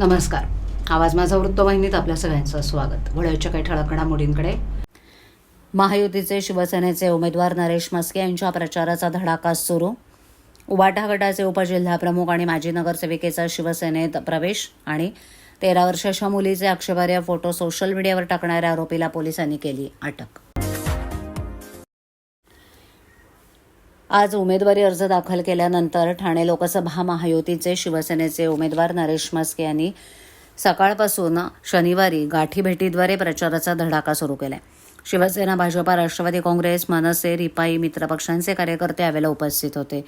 नमस्कार. आवाज माझा वृत्तवाहिनीत आपल्या सगळ्यांचं स्वागत. वळ्याच्या काही ठळक घडामोडींकडे महायुतीचे शिवसेनेचे उमेदवार नरेश मस्के यांच्या प्रचाराचा धडाका सुरू. उबाटा गटाचे उपजिल्हा प्रमुख आणि माजी नगरसेविकेचा शिवसेनेत प्रवेश आणि तेरा वर्षाच्या मुलीचे आक्षेपार्ह फोटो सोशल मीडियावर टाकणाऱ्या आरोपीला पोलिसांनी केली अटक. आज उमेदवारी अर्ज दाखल केल्यानंतर ठाणे लोकसभा महायुतीचे शिवसेनेचे उमेदवार नरेश मस्के यांनी सकाळपासून शनिवारी गाठीभेटीद्वारे प्रचाराचा धडाका सुरू केला. शिवसेना भाजपा राष्ट्रवादी काँग्रेस मनसे रिपाई मित्रपक्षांचे कार्यकर्ते यावेळेला उपस्थित होते.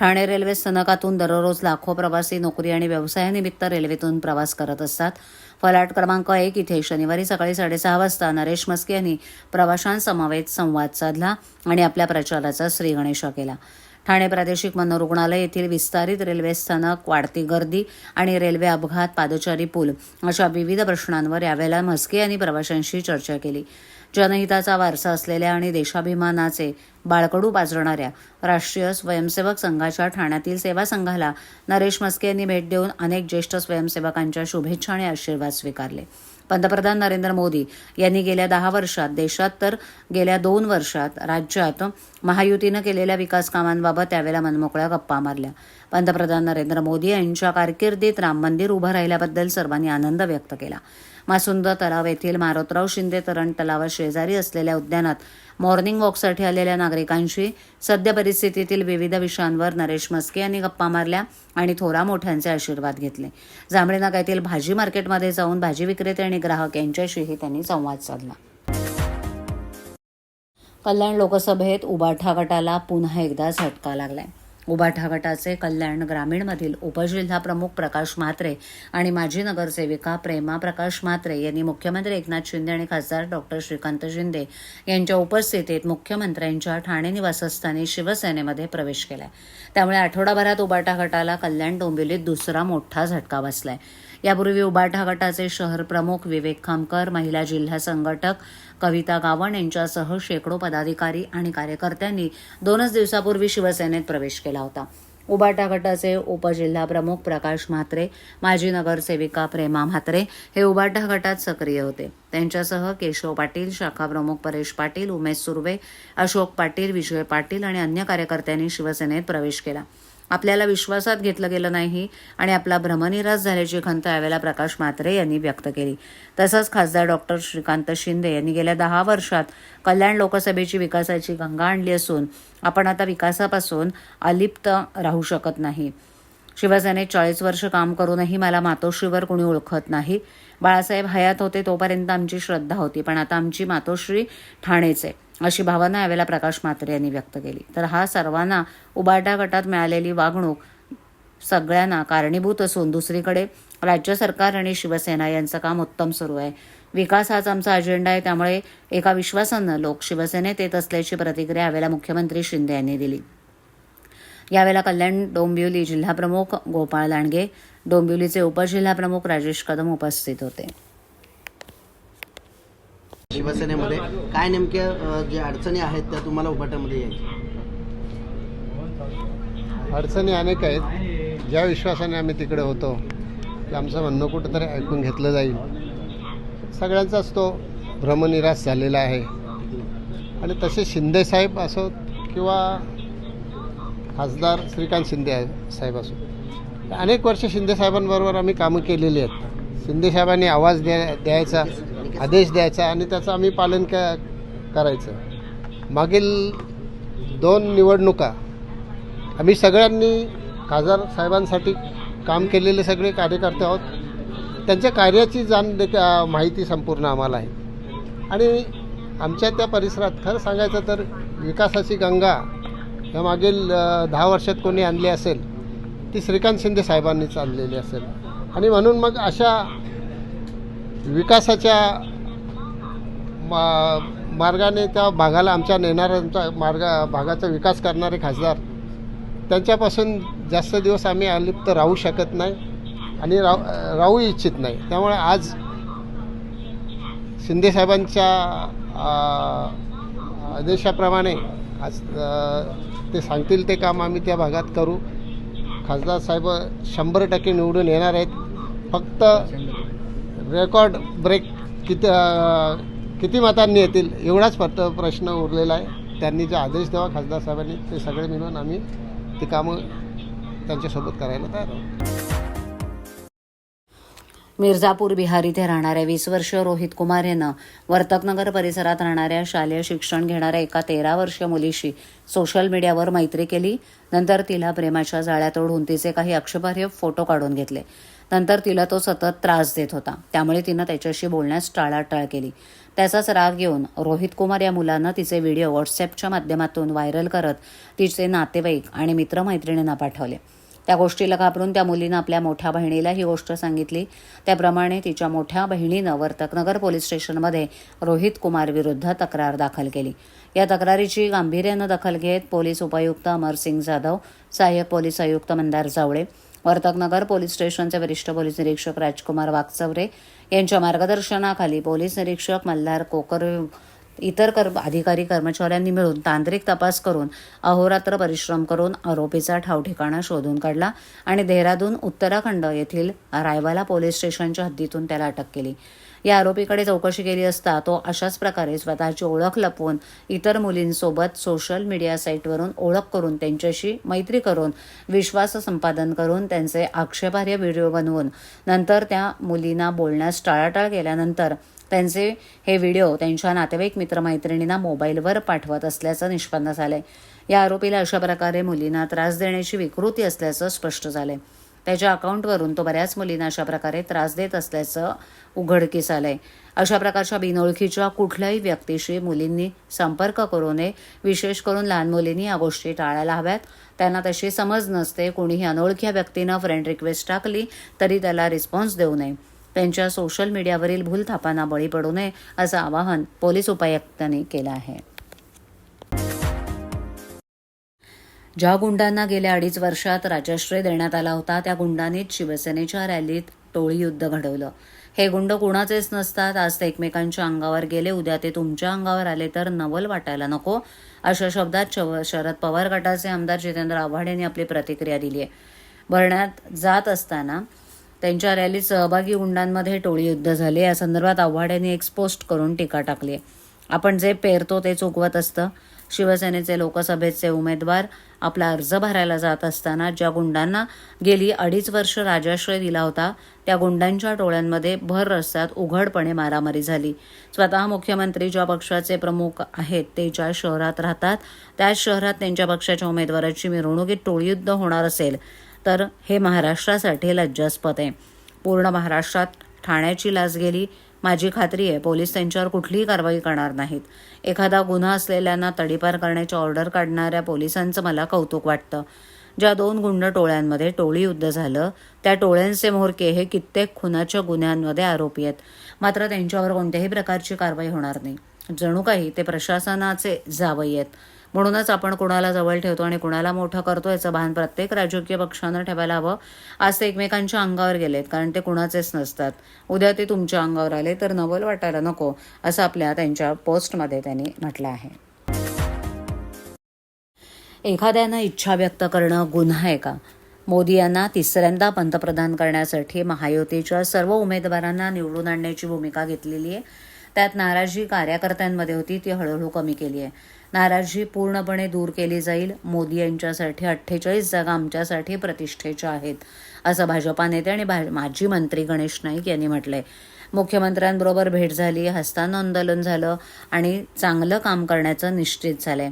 ठाणे रेल्वे स्थानकातून दररोज लाखो प्रवासी नोकरी आणि व्यवसायानिमित्त रेल्वेतून प्रवास करत असतात. फलाट क्रमांक एक इथे शनिवारी सकाळी साडेसहा वाजता नरेश मस्के यांनी प्रवाशांसमवेत संवाद साधला आणि आपल्या प्रचाराचा श्रीगणेशा केला. ठाणे प्रादेशिक मनोरुग्णालय येथील विस्तारित रेल्वे स्थानक वाढती गर्दी आणि रेल्वे अपघात पादचारी पूल अशा विविध प्रश्नांवर यावेळेला म्हस्के यांनी प्रवाशांशी चर्चा केली. जनहिताचा वारसा असलेल्या आणि देशाभिमानाचे बाळकडू पाजरणाऱ्या राष्ट्रीय स्वयंसेवक संघाच्या ठाण्यातील सेवा संघाला नरेश म्हस्के यांनी भेट देऊन अनेक ज्येष्ठ स्वयंसेवकांच्या शुभेच्छा आणि आशीर्वाद स्वीकारले. पंतप्रधान नरेंद्र मोदी यांनी गेल्या दहा वर्षात देशात तर गेल्या दोन वर्षात राज्यात महायुतीनं केलेल्या विकास कामांबाबत त्यावेळेला मनमोकळ्या गप्पा मारल्या. पंतप्रधान नरेंद्र मोदी यांच्या कारकिर्दीत राम मंदिर उभं राहिल्याबद्दल सर्वांनी आनंद व्यक्त केला. मासुंद तलाव येथील मारोतराव शिंदे तरण तलावा शेजारी असलेल्या उद्यानात मॉर्निंग वॉकसाठी आलेल्या नागरिकांशी सद्य परिस्थितीतील विविध विषयांवर नरेश मस्के यांनी गप्पा मारल्या आणि थोरा मोठ्यांचे आशीर्वाद घेतले. जांभळे नाका भाजी मार्केटमध्ये जाऊन भाजी विक्रेते आणि ग्राहक यांच्याशीही त्यांनी संवाद साधला. कल्याण लोकसभेत उबाठा गटाला पुन्हा एकदा झटका लागलाय. उबाठा गटाचे कल्याण ग्रामीणमधील उपजिल्हा प्रमुख प्रकाश म्हात्रे आणि माजी नगरसेविका प्रेमा प्रकाश म्हात्रे यांनी मुख्यमंत्री एकनाथ शिंदे आणि खासदार डॉक्टर श्रीकांत शिंदे यांच्या उपस्थितीत मुख्यमंत्र्यांच्या ठाणे निवासस्थानी शिवसेनेमध्ये प्रवेश केलाय. त्यामुळे आठवडाभरात उबाटा गटाला कल्याण डोंबिवलीत दुसरा मोठा झटका बसलाय. यापूर्वी उबाठा गटाचे शहर प्रमुख विवेक खामकर महिला जिल्हा संघटक कविता गावण यांच्यासह शेकडो पदाधिकारी आणि कार्यकर्त्यांनी दोनच दिवसापूर्वी शिवसेनेत प्रवेश केला होता. उबाटा गटाचे उपजिल्हा प्रमुख प्रकाश म्हात्रे माजी नगरसेविका प्रेमा म्हात्रे हे उबाटा गटात सक्रिय होते. त्यांच्यासह केशव पाटील शाखा प्रमुख परेश पाटील उमेश सुर्वे अशोक पाटील विजय पाटील आणि अन्य कार्यकर्त्यांनी शिवसेनेत प्रवेश केला. आपल्याला विश्वासात घेतलं गेलं नाही आणि आपला भ्रमनिरास झाल्याची खंत यावेळेला प्रकाश म्हात्रे यांनी व्यक्त केली. तसंच खासदार डॉक्टर श्रीकांत शिंदे यांनी गेल्या दहा वर्षात कल्याण लोकसभेची विकासाची गंगा आणली असून आपण आता विकासापासून अलिप्त राहू शकत नाही. शिवसेनेत चाळीस वर्ष काम करूनही मला मातोश्रीवर कोणी ओळखत नाही. बाळासाहेब हयात होते तोपर्यंत आमची श्रद्धा होती पण आता आमची मातोश्री ठाणेच आहे. अशी भावना यावेळेला प्रकाश म्हात्रे यांनी व्यक्त केली. तर हा सर्वांना उबाटा गटात मिळालेली वागणूक सगळ्यांना कारणीभूत असून दुसरीकडे राज्य सरकार आणि शिवसेना यांचं काम उत्तम सुरू आहे. विकास हाच आमचा अजेंडा आहे. त्यामुळे एका विश्वासानं लोक शिवसेनेत येत असल्याची प्रतिक्रिया यावेळेला मुख्यमंत्री शिंदे यांनी दिली. यावेळेला कल्याण डोंबिवली जिल्हाप्रमुख गोपाळ लांडगे डोंबिवलीचे उपजिल्हाप्रमुख राजेश कदम उपस्थित होते. शिवसेनेमध्ये. काय नेमक्या ज्या अडचणी आहेत त्या तुम्हाला उभाटामध्ये यायच्या? अडचणी अनेक आहेत. ज्या विश्वासाने आम्ही तिकडे होतो की आमचं म्हणणं कुठंतरी ऐकून घेतलं जाईल. सगळ्यांचाच तो भ्रमनिरास झालेला आहे. आणि तसे शिंदेसाहेब असो किंवा खासदार श्रीकांत शिंदे साहेब असो. अनेक वर्ष शिंदेसाहेबांबरोबर आम्ही कामं केलेली आहेत. शिंदेसाहेबांनी आवाज द्या द्यायचा. आदेश द्यायचा आणि त्याचं आम्ही पालन क करायचं. मागील दोन निवडणुका आम्ही सगळ्यांनी खासदार साहेबांसाठी काम केलेले सगळे कार्यकर्ते आहोत. त्यांच्या कार्याची जाण देखील माहिती संपूर्ण आम्हाला आहे. आणि आमच्या त्या परिसरात खरं सांगायचं तर विकासाची गंगा या मागील दहा वर्षात कोणी आणली असेल ती श्रीकांत शिंदे साहेबांनीच आणलेली असेल. आणि म्हणून मग अशा विकासाच्या मा मार्गाने त्या भागाला आमच्या नेणाऱ्यांचा मार्ग भागाचा विकास करणारे खासदार त्यांच्यापासून जास्त दिवस आम्ही अलिप्त राहू शकत नाही आणि राह राहू इच्छित नाही. त्यामुळे आज शिंदेसाहेबांच्या आदेशाप्रमाणे आज ते सांगतील ते काम आम्ही त्या भागात करू. खासदार साहेब शंभर टक्के निवडून येणार आहेत. फक्त रेकॉर्ड ब्रेक किती किती मतांनी येतील एवढाच फक्त प्रश्न उरलेला आहे. त्यांनी जे आदेश द्यावा खासदार साहेबांनी ते सगळे मिळून आम्ही ती कामं त्यांच्यासोबत करायला तयार आहोत. मिर्झापूर बिहार इथे राहणाऱ्या वीस वर्षीय रोहित कुमार यानं वर्तकनगर परिसरात राहणाऱ्या शालेय शिक्षण घेणाऱ्या एका तेरा वर्षीय मुलीशी सोशल मीडियावर मैत्री केली. नंतर तिला प्रेमाच्या जाळ्यात ओढून तिचे काही आक्षेपार्ह फोटो काढून घेतले. नंतर तिला तो सतत त्रास देत होता. त्यामुळे तिनं त्याच्याशी बोलण्यास टाळाटाळ केली. त्याचाच राग येऊन रोहित कुमार या मुलानं तिचे व्हिडिओ व्हॉट्सअपच्या माध्यमातून व्हायरल करत तिचे नातेवाईक आणि मित्रमैत्रिणींना पाठवले. त्या गोष्टीला घाबरून त्या मुलीनं आपल्या मोठ्या बहिणीला ही गोष्ट सांगितली. त्याप्रमाणे तिच्या मोठ्या बहिणीनं वर्तकनगर पोलीस स्टेशनमध्ये रोहित कुमार विरुद्ध तक्रार दाखल केली. या तक्रारीची गांभीर्यानं दखल घेत पोलीस उपायुक्त अमरसिंग जाधव सहाय्यक पोलीस आयुक्त मंदार जावळे वर्तकनगर पोलीस स्टेशनचे वरिष्ठ पोलीस निरीक्षक राजकुमार वागचवरे यांच्या मार्गदर्शनाखाली पोलीस निरीक्षक मल्हार कोकर इतर कर्म अधिकारी कर्मचाऱ्यांनी मिळून तांत्रिक तपास करून अहोरात्र परिश्रम करून आरोपीचा ठावठिकाणा शोधून काढला आणि देहरादून उत्तराखंड येथील रायवाला पोलीस स्टेशनच्या हद्दीतून त्याला अटक केली. या आरोपीकडे चौकशी केली असता तो अशाच प्रकारे स्वतःची ओळख लपवून इतर मुलींसोबत सोशल मीडिया साईटवरून ओळख करून त्यांच्याशी मैत्री करून विश्वास संपादन करून त्यांचे आक्षेपार्ह व्हिडिओ बनवून नंतर त्या मुलींना बोलण्यास टाळाटाळ केल्यानंतर त्यांचे हे व्हिडिओ त्यांच्या नातेवाईक मित्रमैत्रिणींना मोबाईलवर पाठवत असल्याचं निष्पन्न झालंय. या आरोपीला अशा प्रकारे मुलींना त्रास देण्याची विकृती असल्याचं स्पष्ट झालंय. त्याच्या अकाउंटवरून तो बऱ्याच मुलींना अशा प्रकारे त्रास देत असल्याचं उघडकीस आलंय. अशा प्रकारच्या बिनओळखीच्या कुठल्याही व्यक्तीशी मुलींनी संपर्क करू नये. विशेष करून लहान मुलींनी या गोष्टी टाळायला हव्यात. त्यांना तशी समज नसते. कोणीही अनोळख्या व्यक्तीनं फ्रेंड रिक्वेस्ट टाकली तरी त्याला रिस्पॉन्स देऊ नये. त्यांच्या सोशल मीडियावरील भूलथापांना बळी पडू नये असं आवाहन पोलीस उपायुक्तांनी केलं आहे. ज्या गुंडांना गेल्या अडीच वर्षात राजाश्रय देण्यात आला होता त्या गुंडांनीच शिवसेनेच्या रॅलीत टोळी युद्ध घडवलं. हे गुंड कुणाचेच नसतात. आज ते एकमेकांच्या अंगावर गेले. उद्या ते तुमच्या अंगावर आले तर नवल वाटायला नको अशा शब्दात शरद पवार गटाचे आमदार जितेंद्र आव्हाड यांनी आपली प्रतिक्रिया दिली आहे. भरण्यात जात असताना त्यांच्या रॅलीत सहभागी गुंडांमध्ये टोळी युद्ध झाले. या संदर्भात आव्हाड यांनी एक्सपोस्ट करून टीका टाकली. आहे आपण जे पेरतो ते चुकवत असतं. शिवसेनेचे लोकसभेचे उमेदवार आपला अर्ज भरायला जात असताना ज्या गुंडांना गेली अडीच वर्ष राजाश्रय दिला होता त्या गुंडांच्या टोळ्यांमध्ये भर रस्त्यात उघडपणे मारामारी झाली. स्वतः मुख्यमंत्री ज्या पक्षाचे प्रमुख आहेत ते ज्या शहरात राहतात त्याच शहरात त्यांच्या पक्षाच्या उमेदवाराची मिरवणुकीत टोळीयुद्ध होणार असेल. तर हे महाराष्ट्रासाठी लज्जास्पद आहे. पूर्ण महाराष्ट्रात ठाण्याची लाच गेली माझी खात्री आहे पोलीस त्यांच्यावर कुठलीही कारवाई करणार नाहीत. एखादा गुन्हा असलेल्यांना तडीपार करण्याची ऑर्डर काढणाऱ्या पोलिसांचं मला कौतुक वाटतं. ज्या दोन गुंड टोळ्यांमध्ये टोळी युद्ध झालं त्या टोळ्यांचे म्होरके हे कित्येक खुनाच्या गुन्ह्यांमध्ये आरोपी आहेत. मात्र त्यांच्यावर कोणत्याही प्रकारची कारवाई होणार नाही. जणू काही ते प्रशासनाचे जावई आहेत. म्हणूनच आपण कुणाला जवळ ठेवतो आणि कुणाला मोठं करतो याचं भान प्रत्येक राजकीय पक्षानं ठेवायला हवं आज ते एकमेकांच्या अंगावर गेलेत कारण ते कुणाचेच नसतात. उद्या ते तुमच्या अंगावर आले तर नवल वाटायला नको असं आपल्या त्यांच्या पोस्टमध्ये त्यांनी म्हटलं आहे. एखाद्यानं इच्छा व्यक्त करणं गुन्हा आहे का? मोदी यांना तिसऱ्यांदा पंतप्रधान करण्यासाठी महायुतीच्या सर्व उमेदवारांना निवडून आणण्याची भूमिका घेतलेली आहे. त्यात नाराजी कार्यकर्त्यांमध्ये होती ती हळूहळू कमी केली आहे. नाराजी पूर्णपणे दूर केली जाईल. मोदी यांच्यासाठी अठ्ठेचाळीस जागा आमच्यासाठी प्रतिष्ठेच्या आहेत असं भाजपा नेते आणि भा माजी मंत्री गणेश नाईक यांनी म्हटलंय. मुख्यमंत्र्यांबरोबर भेट झाली हस्तांदोलन आंदोलन झालं आणि चांगलं काम करण्याचं निश्चित झालंय.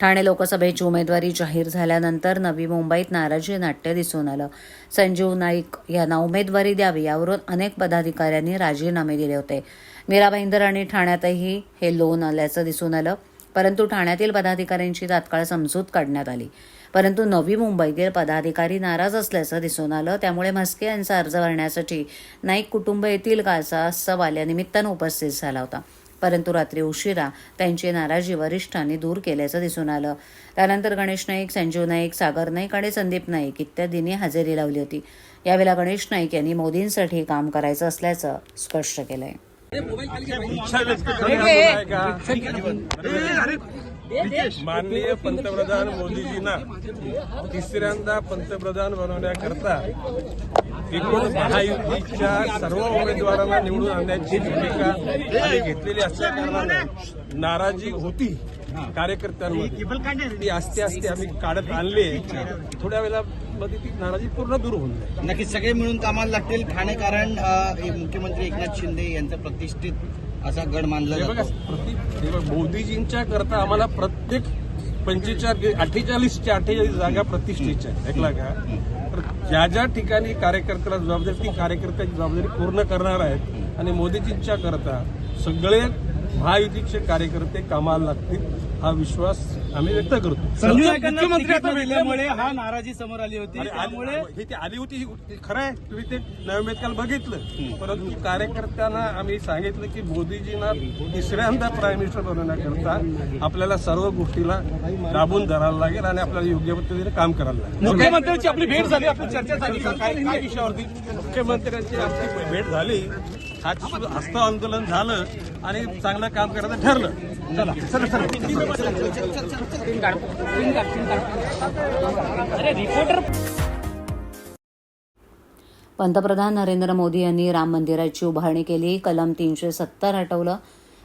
ठाणे लोकसभेची उमेदवारी जाहीर झाल्यानंतर नवी मुंबईत नाराजी नाट्य दिसून आलं. संजीव नाईक यांना उमेदवारी द्यावी यावरून अनेक पदाधिकाऱ्यांनी राजीनामे दिले होते. मीरा भाईंदर आणि ठाण्यातही हे लोन आल्याचं दिसून आलं. परंतु ठाण्यातील पदाधिकाऱ्यांची तात्काळ समजूत काढण्यात आली. परंतु नवी मुंबईतील पदाधिकारी नाराज असल्याचं दिसून आलं. त्यामुळे म्हस्के यांचा अर्ज भरण्यासाठी नाईक कुटुंब येतील का असा सवाल या निमित्तानं उपस्थित झाला होता. परंतु रात्री उशिरा त्यांची नाराजी वरिष्ठांनी दूर केल्याचं दिसून आलं. त्यानंतर गणेश नाईक संजीव नाईक सागर नाईक आणि संदीप नाईक इत्यादींनी हजेरी लावली होती. यावेळेला गणेश नाईक यांनी मोदींसाठी काम करायचं असल्याचं स्पष्ट केलं आहे इच्छा व्यक्त माननीय पंतप्रधान मोदीजींना तिसऱ्यांदा पंतप्रधान बनवण्याकरता एकूण महायुतीच्या सर्व उमेदवारांना निवडून आणण्याची भूमिका घेतलेली असल्या कारणाने नाराजी होती. कार्यकर्त्यांमध्ये. ती आस्ते आस्ते आम्ही काढत आणली. थोड्या वेळामध्ये ती नाराजी पूर्ण दूर होऊन जाईल. नक्कीच सगळे मिळून कामाला लागतील. ठाणे कारण मुख्यमंत्री एकनाथ शिंदे यांचा प्रतिष्ठित असा गड मानला हे बघा जातो. प्रति हे बघा, मोदीजींच्या करता आम्हाला प्रत्येक पंचेचाळीस अठ्ठेचाळीसच्या अठ्ठेचाळीस जागा प्रतिष्ठेच्या आहेत. ऐकला का तर ज्या ज्या ठिकाणी कार्यकर्त्याला जबाबदारी ती कार्यकर्त्याची जबाबदारी पूर्ण करणार आहेत. आणि मोदीजींच्या करता सगळे महायुतीचे कार्यकर्ते कामाला लागतील. हा विश्वास आम्ही व्यक्त करतो. मुख्यमंत्री हा नाराजी समोर आली होती. हे ती आली होती ही खरं आहे. तुम्ही ते नवमेत काल बघितलं. परंतु कार्यकर्त्यांना आम्ही सांगितलं की मोदीजींना तिसऱ्यांदा प्राईम मिनिस्टर बनवण्याकरता आपल्याला सर्व गोष्टीला दाबून धरायला लागेल आणि आपल्याला योग्य पद्धतीने काम करायला लागेल. मुख्यमंत्र्यांची आपली भेट झाली आपली चर्चा झाली? काय विषयावरती? मुख्यमंत्र्यांची आमची भेट झाली. आज हस्त आंदोलन झालं आणि चांगलं काम करायचं ठरलं. पंतप्रधान नरेंद्र मोदी यांनी राम मंदिराची उभारणी केली. कलम तीनशे सत्तर हटवलं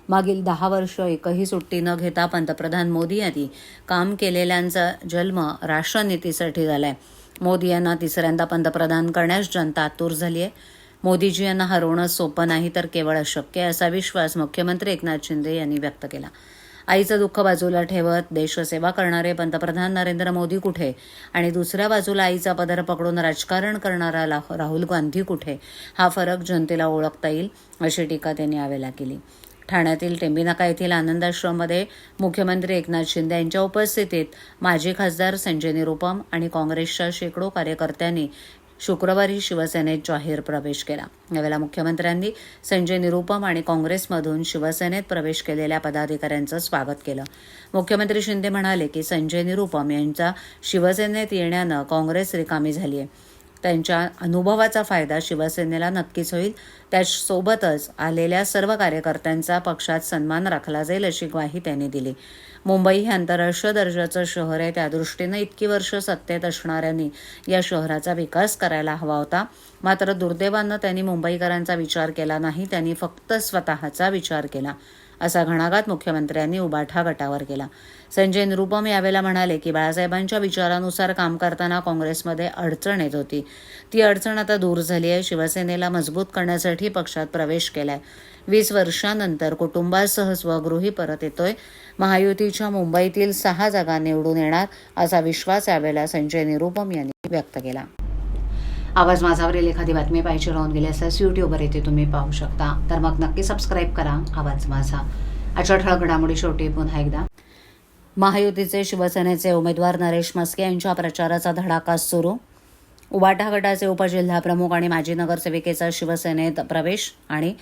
मागील दहा वर्ष एकही सुट्टी न घेता पंतप्रधान मोदी यांनी काम केलेल्यांचा जन्म राष्ट्रनीतीसाठी झालाय. मोदी यांना तिसऱ्यांदा पंतप्रधान करण्यास जनता आतुर झाली आहे मोदीजी यांना हरवणं सोपं नाही तर केवळ अशक्य असा विश्वास मुख्यमंत्री एकनाथ शिंदे यांनी व्यक्त केला. आईचं दुःख बाजूला ठेवत देशसेवा करणारे पंतप्रधान नरेंद्र मोदी कुठे? आणि दुसऱ्या बाजूला आईचा पदर पकडून राजकारण करणारा ला- राहुल गांधी कुठे? हा फरक जनतेला ओळखता येईल अशी टीका त्यांनी यावेळेला केली. ठाण्यातील टेंबिनाका येथील आनंदाश्रममध्ये मुख्यमंत्री एकनाथ शिंदे यांच्या उपस्थितीत माजी खासदार संजय निरुपम आणि काँग्रेसच्या शेकडो कार्यकर्त्यांनी शुक्रवारी शिवसेनेत जाहीर प्रवेश केला. यावेळेला मुख्यमंत्र्यांनी संजय निरुपम आणि काँग्रेसमधून शिवसेनेत प्रवेश केलेल्या पदाधिकाऱ्यांचं स्वागत केलं. मुख्यमंत्री शिंदे म्हणाले की संजय निरुपम यांचा शिवसेनेत येण्यानं काँग्रेस रिकामी झाली आहे त्यांच्या अनुभवाचा फायदा शिवसेनेला नक्कीच होईल. त्यासोबतच आलेल्या सर्व कार्यकर्त्यांचा पक्षात सन्मान राखला जाईल अशी ग्वाही त्यांनी दिली. मुंबई हे आंतरराष्ट्रीय दर्जाचं शहर आहे. त्यादृष्टीनं इतकी वर्ष सत्तेत असणाऱ्यांनी या शहराचा विकास करायला हवा होता. मात्र दुर्दैवानं त्यांनी मुंबईकरांचा विचार केला नाही. त्यांनी फक्त स्वतःचा विचार केला. असा घणाघात मुख्यमंत्र्यांनी उबाठा गटावर केला. संजय निरुपम यावेळेला म्हणाले की बाळासाहेबांच्या विचारानुसार काम करताना काँग्रेसमध्ये अडचण येत होती. ती अडचण आता दूर झाली आहे. शिवसेनेला मजबूत करण्यासाठी पक्षात प्रवेश केलाय. वीस वर्षानंतर कुटुंबासह स्वगृही परत येतोय. महायुतीच्या मुंबईतील सहा जागा निवडून येणार असा विश्वास यावेळेला संजय निरुपम यांनी व्यक्त केला. आवाज माझावरील एखादी बातमी पाहिजे राहून गेली असल्यास यूट्यूबवर येथे तुम्ही पाहू शकता. तर मग नक्की सबस्क्राईब करा आवाज माझा. आजच्या ठळक घडामोडी शेवटी पुन्हा एकदा. महायुतीचे शिवसेनेचे उमेदवार नरेश मस्के यांच्या प्रचाराचा धडाका सुरू. उबाटा गटाचे उपजिल्हाप्रमुख आणि माजी नगरसेविकेचा शिवसेनेत प्रवेश आणि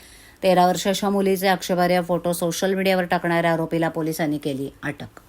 तेरा वर्षाच्या मुलीचे आक्षेपार्ह फोटो सोशल मीडियावर टाकणाऱ्या आरोपीला पोलिसांनी केली अटक.